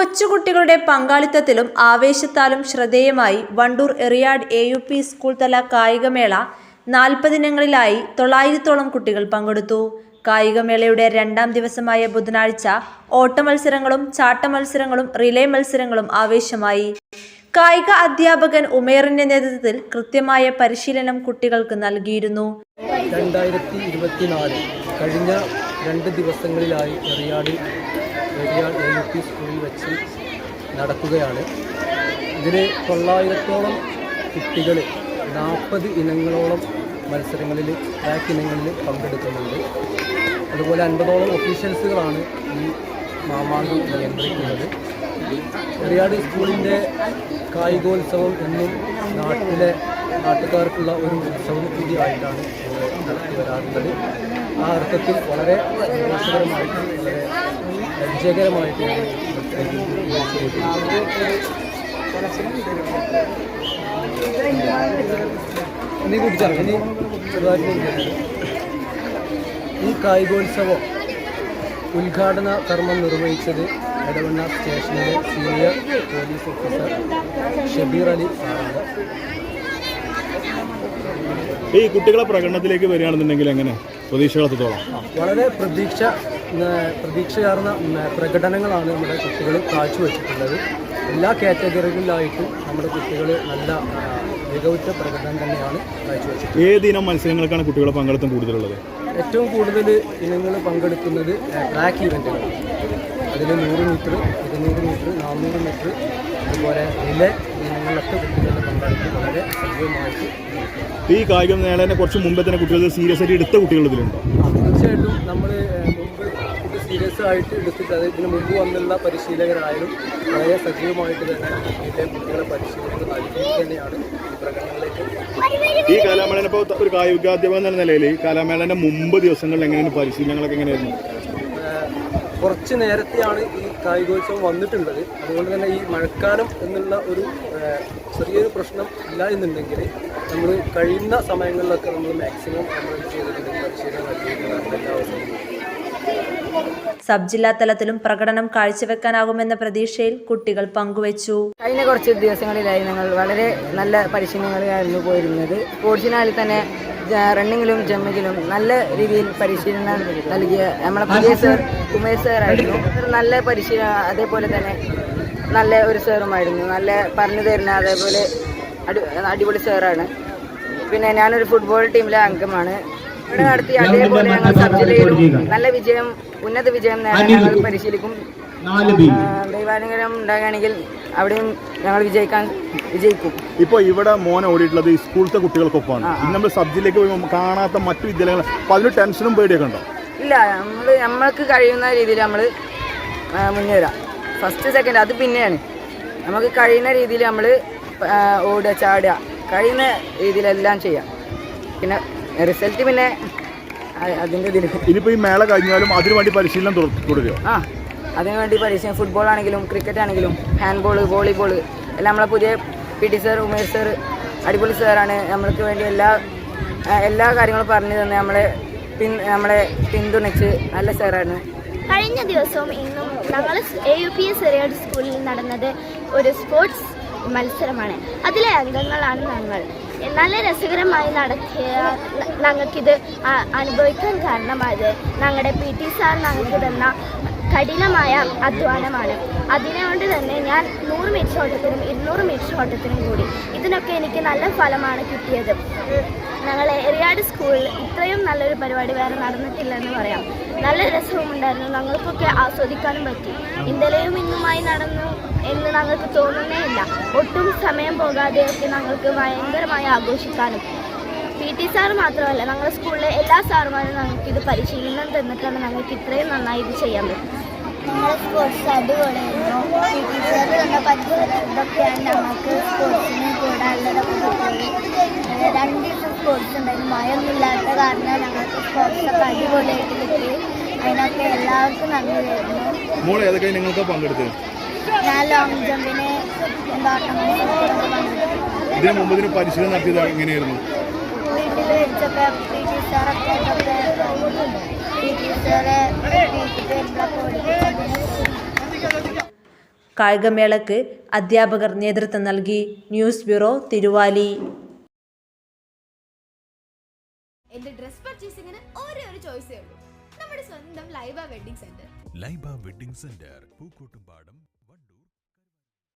കൊച്ചുകുട്ടികളുടെ പങ്കാളിത്തത്തിലും ആവേശത്താലും ശ്രദ്ധേയമായി Wandoor Eriyad A U P school തല കായികമേള നാൽപ്പതിനങ്ങളിലായി തൊള്ളായിരത്തോളം കുട്ടികൾ പങ്കെടുത്തു. കായികമേളയുടെ രണ്ടാം ദിവസമായ ബുധനാഴ്ച ഓട്ടമത്സരങ്ങളും ചാട്ടമത്സരങ്ങളും റിലേ മത്സരങ്ങളും ആവേശമായി. കായിക അധ്യാപകൻ ഉമേറിന്റെ നേതൃത്വത്തിൽ കൃത്യമായ പരിശീലനം കുട്ടികൾക്ക് നൽകിയിരുന്നു. രണ്ടായിരത്തി കഴിഞ്ഞ രണ്ട് ദിവസങ്ങളിലായി Eriyad Eriyad A U P സ്കൂളിൽ വെച്ച് നടക്കുകയാണ്. ഇതിൽ തൊള്ളായിരത്തോളം കുട്ടികൾ നാൽപ്പത് ഇനങ്ങളോളം മത്സരങ്ങളിൽ ട്രാക്ക് ഇനങ്ങളിൽ പങ്കെടുക്കുന്നുണ്ട്. അതുപോലെ അൻപതോളം ഒഫീഷ്യൽസുകളാണ് ഈ മാമാങ്കം നിയന്ത്രിക്കുന്നത്. പെരിയാട് സ്കൂളിന്റെ കായികോത്സവം എന്നും നാട്ടിലെ നാട്ടുകാർക്കുള്ള ഒരു ഉത്സവം കൂടിയായിട്ടാണ് നടത്തി വരാറുള്ളത്. ആ അർത്ഥത്തിൽ വളരെ സന്തോഷകരമായിട്ട് ഇനി. ഈ കായികോത്സവം ഉദ്ഘാടന കർമ്മം നിർവഹിച്ചത് എടവണ്ണ സ്റ്റേഷനിലെ senior police officer Shabeer Ali സാറാണ്. ഈ കുട്ടികളെ പ്രകടനത്തിലേക്ക് വരികയാണെന്നുണ്ടെങ്കിൽ എങ്ങനെ? പ്രതീക്ഷകൾ എത്രത്തോളം വളരെ പ്രതീക്ഷ പ്രതീക്ഷയാർന്ന പ്രകടനങ്ങളാണ് നമ്മുടെ കുട്ടികൾ കാഴ്ചവെച്ചിട്ടുള്ളത്. എല്ലാ കാറ്റഗറികളിലായിട്ടും നമ്മുടെ കുട്ടികൾ നല്ല മികവുറ്റ പ്രകടനം തന്നെയാണ് കാഴ്ചവെച്ചത് ഏതിനം മത്സരങ്ങൾക്കാണ് കുട്ടികളെ പങ്കെടുത്തും കൂടുതലുള്ളത്? ഏറ്റവും കൂടുതൽ ഇനങ്ങൾ പങ്കെടുക്കുന്നത് ട്രാക്ക് ഇവന്റുകൾ അതിൽ നൂറ് മീറ്റർ ഇരുന്നൂറ് മീറ്റർ നാനൂറ് മീറ്റർ അതുപോലെ റിലേ ഇനങ്ങളിലൊക്കെ ഈ കായിക മേളനെ കുറച്ച് മുമ്പേ തന്നെ കുട്ടികൾ സീരിയസ് ആയിട്ട് എടുത്ത കുട്ടികൾ ഇതിലുണ്ടോ? തീർച്ചയായിട്ടും നമ്മൾ മുമ്പ് ഇത് സീരിയസ് ആയിട്ട് എടുത്തിട്ട് അത് ഇതിന് മുമ്പ് വന്നുള്ള പരിശീലകരായാലും വളരെ സജീവമായിട്ട് തന്നെ ഇതിലെ കുട്ടികളെ പരിശീലനം തന്നെയാണ് ഈ പ്രകടനങ്ങളിലേക്ക് ഈ കലാമേളനെ ഇപ്പോൾ ഒരു കായികാധ്യാപകൻ എന്ന നിലയിൽ ഈ കലാമേളന്റെ മുമ്പ് ദിവസങ്ങളിൽ എങ്ങനെയാണ് പരിശീലനങ്ങളൊക്കെ എങ്ങനെയായിരുന്നു? കുറച്ച് നേരത്തെയാണ് ഈ കായികോത്സവം വന്നിട്ടുള്ളത്. അതുകൊണ്ട് തന്നെ ഈ മഴക്കാലം എന്നുള്ള ഒരു ചെറിയൊരു പ്രശ്നം ഇല്ല എന്നുണ്ടെങ്കിൽ നമ്മൾ കഴിയുന്ന സമയങ്ങളിലൊക്കെ നമ്മൾ മാക്സിമം നമ്മൾ ചെയ്തിട്ടുണ്ട്? പരിശീലനം നൽകിയിട്ടുണ്ട് എല്ലാ സബ് ജില്ലാ തലത്തിലും പ്രകടനം കാഴ്ചവെക്കാനാകുമെന്ന പ്രതീക്ഷയിൽ കുട്ടികൾ പങ്കുവച്ചു. കഴിഞ്ഞ കുറച്ച് ദിവസങ്ങളിലായി ഞങ്ങൾ വളരെ നല്ല പരിശീലനങ്ങളിലായിരുന്നു പോയിരുന്നത്. സ്പോർട്സിനായി തന്നെ റണ്ണിങ്ങിലും ജമ്മിങ്ങിലും നല്ല രീതിയിൽ പരിശീലനം നൽകിയ നമ്മളെ പുതിയ സർ കുമേഷ് സാറായിരുന്നു നല്ല പരിശീലനം അതേപോലെ തന്നെ നല്ല ഒരു സാറുമായിരുന്നു നല്ല പറഞ്ഞു തരുന്ന അതേപോലെ അടി അടിപൊളി സാറാണ് പിന്നെ ഞാനൊരു ഫുട്ബോൾ ടീമിലെ അംഗമാണ്. ഇവിടെ നടത്തി അതേപോലെ ഞങ്ങൾ സബ് ജില്ലയിലും നല്ല വിജയം ഉന്നത വിജയം നേടാൻ ഞങ്ങൾ പരിശീലിക്കും. ദൈവാനുഗ്രഹം ഉണ്ടാകുകയാണെങ്കിൽ അവിടെയും ഞങ്ങൾ വിജയിക്കാൻ വിജയിക്കും. ഇപ്പോൾ ഇവിടെ മോൻ ഓടിയിട്ടുള്ളത് ഈ സ്കൂളത്തെ കുട്ടികൾക്കൊപ്പമാണ്. നമ്മൾ സബ് ജില്ലയ്ക്ക് പോയി കാണാത്ത മറ്റു വിദ്യാലയങ്ങൾ അപ്പോൾ അതിന് ടെൻഷനും പേടിയൊക്കെ ഉണ്ടോ? ഇല്ല നമ്മൾ നമ്മൾക്ക് കഴിയുന്ന രീതിയിൽ നമ്മൾ മുന്നേറാം ഫസ്റ്റ് സെക്കൻഡ് അത് പിന്നെയാണ്. നമുക്ക് കഴിയുന്ന രീതിയിൽ നമ്മൾ ഓടുക ചാടുക. കഴിയുന്ന രീതിയിലെല്ലാം ചെയ്യാം. പിന്നെ റിസൾട്ട് പിന്നെ അതിന്റെ ഇതിൽ ഇനിയിപ്പോൾ ഈ മേള കഴിഞ്ഞാലും അതിനു വേണ്ടി പരിശീലനം തുട- തുടരുമോ ആ അതിനുവേണ്ടി പരിശീലനം ഫുട്ബോൾ ആണെങ്കിലും ക്രിക്കറ്റ് ആണെങ്കിലും ഹാൻഡ് ബോൾ വോളിബോൾ എല്ലാം നമ്മളെ പുതിയ P T sir Umesh sir അടിപൊളി സാറാണ് നമ്മൾക്ക് വേണ്ടി എല്ലാ എല്ലാ കാര്യങ്ങളും പറഞ്ഞു തന്നെ നമ്മളെ പിൻ നമ്മളെ പിന്തുണച്ച് നല്ല സാറാണ് കഴിഞ്ഞ ദിവസവും ഇന്നും ഞങ്ങൾ A U P S Eriyad സ്കൂളിൽ നടന്നത് ഒരു സ്പോർട്സ് മത്സരമാണ്. അതിലെ അംഗങ്ങളാണ് ഞങ്ങൾ. നല്ല രസകരമായി നടത്തിയ ഞങ്ങൾക്കിത് അനുഭവിക്കാൻ കാരണമായത് ഞങ്ങളുടെ പി ടി സാർ ഞങ്ങൾക്ക് തന്ന കഠിനമായ അധ്വാനമാണ്. അതിനുകൊണ്ട് തന്നെ ഞാൻ നൂറ് മീറ്റർ ഓട്ടത്തിനും ഇരുന്നൂറ് മീറ്റർ ഓട്ടത്തിനും കൂടി ഇതിനൊക്കെ എനിക്ക് നല്ല ഫലമാണ് കിട്ടിയത്. ഞങ്ങൾ എറിയാട് സ്കൂളിൽ ഇത്രയും നല്ലൊരു പരിപാടി വേറെ നടന്നിട്ടില്ല എന്ന് പറയാം. നല്ല രസവുമുണ്ടായിരുന്നു ഞങ്ങൾക്കൊക്കെ ആസ്വദിക്കാനും പറ്റി. ഇന്നലെയും ഇന്നുമായി നടന്നു എന്ന് ഞങ്ങൾക്ക് തോന്നുന്നേ ഇല്ല. ഒട്ടും സമയം പോകാതെയൊക്കെ ഞങ്ങൾക്ക് ഭയങ്കരമായി ആഘോഷിക്കാനും പി ടി സാർ മാത്രമല്ല ഞങ്ങളുടെ സ്കൂളിലെ എല്ലാ സാറുമാരും ഞങ്ങൾക്ക് ഇത് പരിശീലനം തന്നിട്ടാണ് ഞങ്ങൾക്ക് ഇത്രയും നന്നായി ഇത് ചെയ്യാൻ പറ്റും ഞങ്ങളുടെ സ്പോർട്സ് അടിപൊളിയായിരുന്നു. പി ടി സാർ തന്ന പദ്ധതിയൊക്കെയാണ് ഞങ്ങൾക്ക് സ്പോർട്സിന് കൂടാനുള്ളതൊക്കെ കിട്ടിയത് രണ്ട് ദിവസം സ്പോർട്സ് ഉണ്ടായിരുന്നു. മഴയൊന്നുമില്ലാത്ത കാരണം ഞങ്ങൾക്ക് സ്പോർട്സൊക്കെ അടിപൊളിയായിട്ട് കിട്ടി. അതിനൊക്കെ എല്ലാവർക്കും നന്ദി വരുന്നു നിങ്ങൾക്ക് പങ്കെടുത്തത് ഞാൻ ലോങ് ജമ്പിന് എന്താ ഇതിനു മുമ്പ് പരിശീലനം നടത്തിയത് എങ്ങനെയായിരുന്നു? വീട്ടിൽ വെച്ചൊക്കെ പി ടി സാറൊക്കെ പി ടി സാറെ വീട്ടിൽ വരുമ്പോഴൊക്കെ ഓടിപ്പിച്ചതിന് കായികമേളയ്ക്ക് അധ്യാപകർ നേതൃത്വം നൽകി. News bureau Thiruvali. എന്റെ ഡ്രസ് പർച്ചേസിംഗിന് ഒരേ ഒരു ചോയ്സേ ഉള്ളൂ. നമ്മുടെ സ്വന്തം Laiba wedding centre. Laiba wedding centre Pookkottumpadam